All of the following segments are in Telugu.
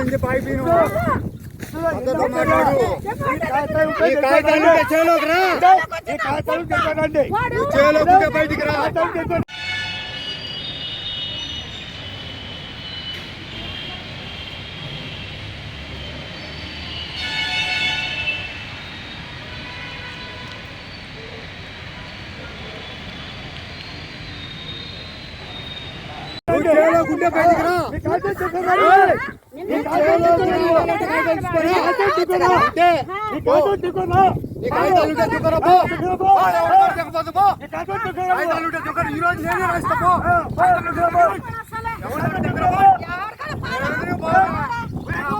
నుంచి పైపు ఈ కాగితాలు చేలోకి రా నువ్వు చేలోకి ఉంటే బయటికి రా నువ్వు చేలోకి ఉంటే బయటికి రా ఈ కాగితాలు ఉంటే దిగురా పో పో, ఎవరు దిగపోదు పో కాగితాలు ఉంటే దిగురా ఈ రోజు నేనే రాస్తా పో ఎవరు దిగురా పో ఎవరు దిగురా పో ఎవరు దిగురా పో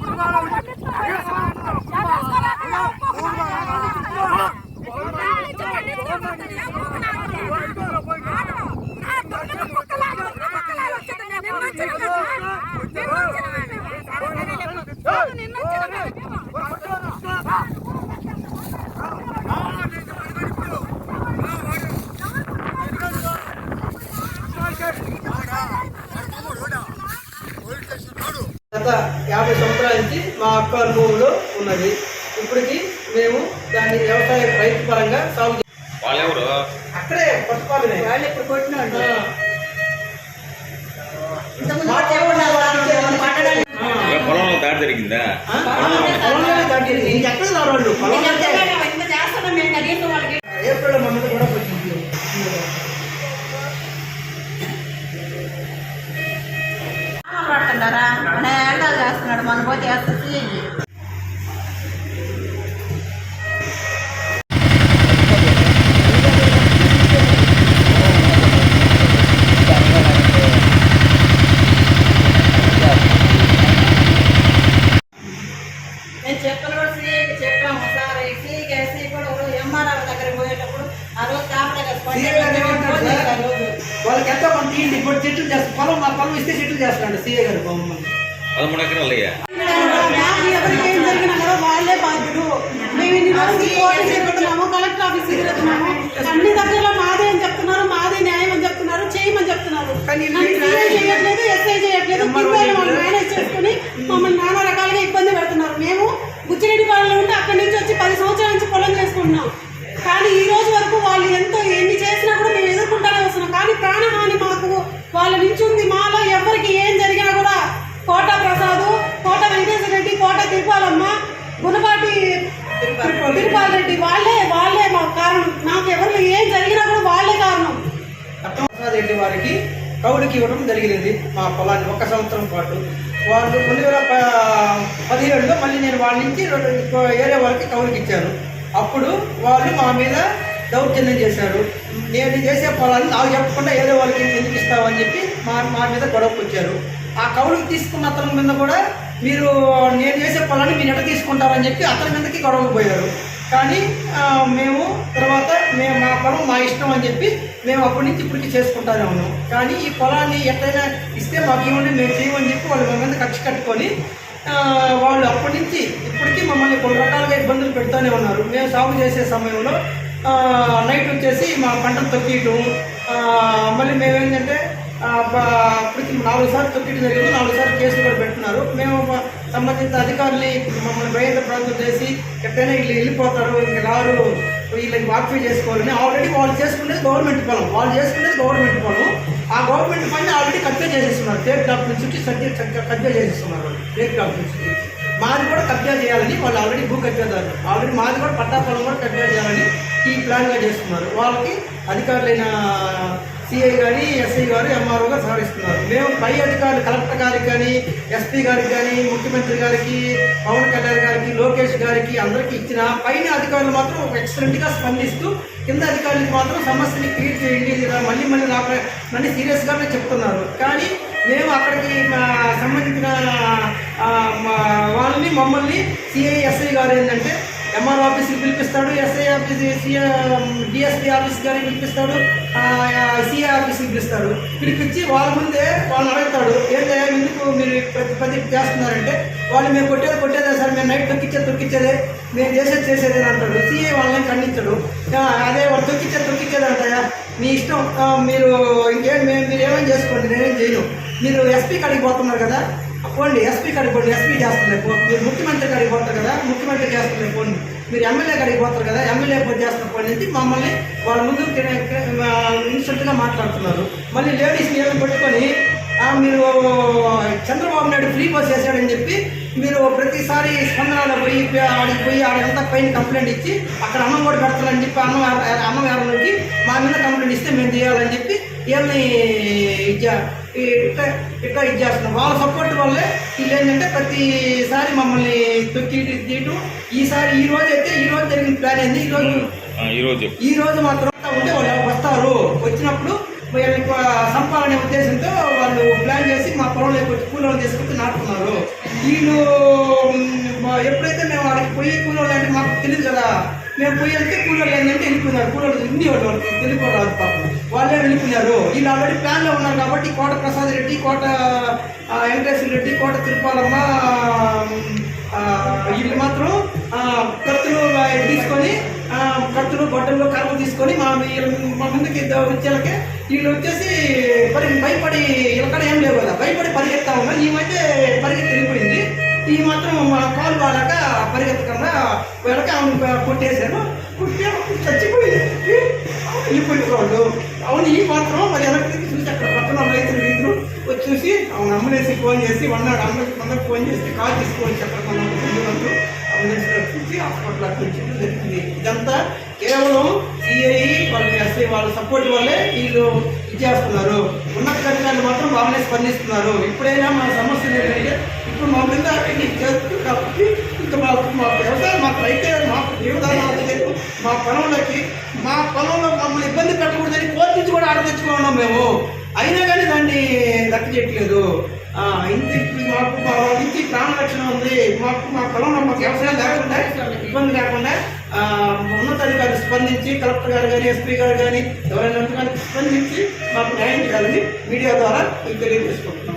గత యాభై సంవత్సరాల నుంచి మా అక్క అనుభవంలో ఉన్నది. ఇప్పటికి మేము దాన్ని వ్యవసాయ రైతు పరంగా సాగు చే- వాళ్ళెవరు? అక్కడే పట్టుకోవాలి. వాళ్ళు ఇప్పుడు పొలంలో దాడి జరిగిందా. ఏప్రిల్ మమ్మల్ని కూడా సీఏ గారు ఏమంటారు సార్? వాళ్ళకి ఎంతో కొంత తీయండి ఇప్పుడు చెట్లు చేస్తారు పొలం మా పొలం ఇస్తే చెట్లు చేస్తున్నాడు సీఏ గారు మమ్మల్ని పదమూడు ఎకరాలు అయ్యా కలెక్టర్ ఆఫీస్ తిరుగుతున్నాము అన్ని దగ్గరలో మాదే అని చెప్తున్నారు మాదే న్యాయం అని చెప్తున్నారు చేయమని చెప్తున్నారు చేయట్లేదు ఎస్ఐ చేయట్లేదు మేనేజ్ చేసుకుని మమ్మల్ని నానా రకాలుగా ఇబ్బంది పెడుతున్నారు మేము బుచ్చిరెడ్డి వాళ్ళలో ఉంటే అక్కడి నుంచి వచ్చి పది సంవత్సరాల నుంచి పొలం చేసుకుంటున్నాం కానీ ఈ రోజు వరకు వాళ్ళు ఎంతో ఎన్ని చేసినా కూడా మేము ఎదుర్కొంటానే వస్తున్నాం కానీ ప్రాణహాని మాకు వాళ్ళ నుంచి ఉంది మాలో ఎవరికి ఏం జరిగినా కూడా కోట ప్రసాద్ కోట వెంకటేశ్వర రెడ్డి కోట తిరుపాలమ్మ గుణపాటి తిరుపాల రెడ్డి వాళ్ళే వాళ్ళే మా కారణం నాకు ఎవరు ఏం జరిగినా కూడా వాళ్ళే కారణం ప్రసాద్ రెడ్డి వారికి కౌలుకి ఇవ్వడం జరిగినది మా పొలాన్ని ఒక సంవత్సరం పాటు. వాళ్ళు రెండు వేల పదిహేడులో మళ్ళీ నేను వాళ్ళ నుంచి రెండు ఏరియా వాళ్ళకి కౌలుకి ఇచ్చాను అప్పుడు వాళ్ళు మా మీద దౌర్జన్యం చేశారు. నేను చేసే పొలాన్ని నాకు చెప్పకుండా ఏదో వాళ్ళకి ఎందుకు ఇస్తామని చెప్పి మా మా మీద గొడవకు వచ్చారు. ఆ కౌలుకి తీసుకున్న అతని మీద కూడా మీరు నేను చేసే పొలాన్ని మీరు ఎట తీసుకుంటారని చెప్పి అతని మీదకి గొడవకు పోయారు. కానీ మేము తర్వాత మేము మా పొలం మా ఇష్టం అని చెప్పి మేము అప్పటి నుంచి ఇప్పటికి చేసుకుంటానే ఉన్నాం. కానీ ఈ పొలాన్ని ఎట్లయినా ఇస్తే మాకు ఇవ్వండి మేము చేయమని చెప్పి వాళ్ళు మా మీద ఖర్చు కట్టుకొని వాళ్ళు అప్పటి నుంచి ఇప్పటికీ మమ్మల్ని కొన్ని రకాలుగా ఇబ్బందులు పెడుతూనే ఉన్నారు. మేము సాగు చేసే సమయంలో నైట్ వచ్చేసి మా పంటలు తొక్కియటం మళ్ళీ మేమేంటంటే ఆ, నాలుగు సార్లు తొక్కిటి జరిగింది. నాలుగు సార్లు కేసులు కూడా పెట్టున్నారు మేము సంబంధిత అధికారులు మమ్మల్ని భయంతో ప్రాంతం చేసి ఎక్కడైనా వీళ్ళు వెళ్ళిపోతారు. ఇంకా రారు వీళ్ళకి వాక్ఫీ చేసుకోవాలని ఆల్రెడీ వాళ్ళు చేసుకునేది గవర్నమెంట్ పొలం. వాళ్ళు చేసుకునేది గవర్నమెంట్ పొలం. ఆ గవర్నమెంట్ పని ఆల్రెడీ కబ్జా చేసేస్తున్నారు. టేక్ డాక్టర్ చుట్టి సత్య కబ్జా చేసేస్తున్నారు వాళ్ళు. టేక్ నుంచి మాది కూడా కబ్జా చేయాలని వాళ్ళు ఆల్రెడీ భూ కబ్జాదారు ఆల్రెడీ మాది కూడా పట్టా పొలం కూడా కబ్జా చేయాలని ఈ ప్లాన్గా చేస్తున్నారు. వాళ్ళకి అధికారులైన సిఐ కానీ ఎస్ఐ గారు ఎంఆర్ఓ గారు సహకరిస్తున్నారు. మేము పై అధికారులు కలెక్టర్ గారికి కానీ ఎస్పీ గారికి కానీ ముఖ్యమంత్రి గారికి పవన్ కళ్యాణ్ గారికి లోకేష్ గారికి అందరికీ ఇచ్చిన పైన అధికారులు మాత్రం ఒక ఎక్సలెంట్గా స్పందిస్తూ కింద అధికారులకు మాత్రం సమస్యని క్రియేట్ చేయండి లేదా మళ్ళీ మళ్ళీ నాకు మళ్ళీ సీరియస్గానే చెప్తున్నారు. కానీ మేము అక్కడికి సంబంధించిన మా వాళ్ళని మమ్మల్ని సిఐ ఎస్ఐ గారు ఏంటంటే ఎంఆర్ ఆఫీస్కి పిలిపిస్తాడు ఎస్ఐ ఆఫీస్ డిఎస్పీ ఆఫీస్ గారికి పిలిపిస్తాడు సిఐ ఆఫీస్కి పిలుస్తాడు పిలిపించి వాళ్ళ ముందే వాళ్ళని అడుగుతాడు ఏంటంటే ఎందుకు మీరు ప్రతి ప్రతి చేస్తున్నారంటే వాళ్ళు మేము కొట్టేది కొట్టేదే సార్ మేము నైట్ తొక్కిచ్చేది తొక్కిచ్చేదే మేము చేసేది చేసేదే అంటాడు. సిఐ వాళ్ళని ఖండించడు. అదే వాళ్ళు తొక్కిచ్చేది తొక్కిచ్చేది అంటాయా? మీ ఇష్టం మీరు ఇంకేం మేము మీరు ఏమేమి చేసుకోండి నేనేం చేయను. మీరు ఎస్పీ కాడికి పోతున్నారు కదా పోండి ఎస్పీ కాడికి పోండి ఎస్పీ చేస్తున్నారు పో- మీరు ముఖ్యమంత్రి కాడికి పోతారు కదా ముఖ్యమంత్రి చేస్తున్నారు పోండి మీరు ఎమ్మెల్యే కాడికి పోతారు కదా ఎమ్మెల్యే పోయి చేస్తున్న పోండి అని మమ్మల్ని వాళ్ళ ముందు ఇన్సల్ట్గా మాట్లాడుతున్నారు మళ్ళీ లేడీస్ ఏమి పెట్టుకొని మీరు చంద్రబాబు నాయుడు ఫ్రీ బస్ చేశాడని చెప్పి మీరు ప్రతిసారి స్పందనలో పోయి ఆడికి పోయి ఆడంతా పైన కంప్లైంట్ ఇచ్చి అక్కడ అన్నం కూడా పెడతారని చెప్పి అన్నం అమ్మ నుంచి మా మీద కంప్లైంట్ ఇస్తే మేము చేయాలని చెప్పి వీళ్ళని ఇచ్చా ఇట్లా ఇట్లా ఇది చేస్తున్నాం. వాళ్ళ సపోర్ట్ వల్లే వీళ్ళు ఏంటంటే ప్రతిసారి మమ్మల్ని తొక్కి తీయటం ఈసారి ఈ రోజు అయితే ఈ రోజు జరిగిన ప్లాన్ ఏంది? ఈ రోజు ఈరోజు చెప్పు ఈ రోజు మాత్రం ఉంటే వాళ్ళు వస్తారు. వచ్చినప్పుడు వీళ్ళని సంపాలనే ఉద్దేశంతో వాళ్ళు ప్లాన్ చేసి మా పొలంలోకి వచ్చి కూలీలు తీసుకొచ్చి నాటుకున్నారు. వీళ్ళు ఎప్పుడైతే మేము వాళ్ళకి పోయి కూలీలు అంటే మాకు తెలియదు కదా. మేము పోయి వెళ్తే కూలీలు ఏంటంటే వెళ్ళిపోయినారు. కూలీలు హిందీ వాళ్ళు వాళ్ళకి రాదు పాపం. వాళ్ళే వెళ్ళిపోయారు. వీళ్ళు ఆల్రెడీ ప్లాన్లో ఉన్నారు కాబట్టి కోట ప్రసాద్ రెడ్డి కోట వెంకటేశ్వర రెడ్డి కోట తిరుపాలమ్మ వీళ్ళు మాత్రం ఖర్చులు కత్తులు తీసుకొని ఖర్చులు కత్తులు బట్టలు కర్రలు తీసుకొని మా మా ముందుకి వచ్చేలకే వీళ్ళు వచ్చేసి పరి భయపడి ఇక్కడ ఏం లేవు కదా భయపడి పరిగెత్తా ఉన్నారు. ఈ పరిగెత్తి వెళ్ళిపోయింది. ఈ మాత్రం మా కాలు వాళ్ళక పరిగెత్తకుండా వెళ్ళక ఆమె కొట్టేశారు. చచ్చిపోయింది. వెళ్ళిపోయిన వాళ్ళు. అవును ఈ మాత్రం మరి వెనక్కి చూసి అక్కడ పక్కన రైతులు రైతులు వచ్చి చూసి అవును అంబులెన్స్కి ఫోన్ చేసి వన్నాడు అంబులెన్స్ అందరికి ఫోన్ చేసి కాల్ తీసుకోవచ్చు అక్కడ కొన్నాడు అంబులెన్స్ చూసి హాస్పిటల్ అక్కడ జరిగింది. ఇదంతా కేవలం సిఐ వాళ్ళు ఎస్ఐ వాళ్ళ సపోర్ట్ వల్లే వీళ్ళు ఇచ్చేస్తున్నారు ఉన్నతాధికారులు మాత్రం బాగానే స్పందిస్తున్నారు. ఇప్పుడైనా మన సమస్యలు ఏంటంటే ఇప్పుడు మా మీద చేస్తూ కాబట్టి ఇంకా మాకు మా వ్యవసాయం మాకు రైతే మా పొలంలోకి మా పొలంలో మమ్మల్ని ఇబ్బంది పెట్టకూడదని కోర్టు నుంచి కూడా ఆడ తెచ్చుకున్నాం మేము. అయినా కానీ దాన్ని లెక్క చేయట్లేదు. ఇంత మాకు మా నుంచి ప్రాణ రక్షణ ఉంది. మాకు మా పొలంలో మాకు వ్యవసాయం లేకుండా ఇబ్బంది లేకుండా ఉన్నతాధికారులు స్పందించి కలెక్టర్ గారు కానీ ఎస్పీ గారు కానీ ఎవరైనా కానీ స్పందించి మాకు న్యాయం చేయాలని మీడియా ద్వారా మీకు తెలియజేసుకుంటున్నాం.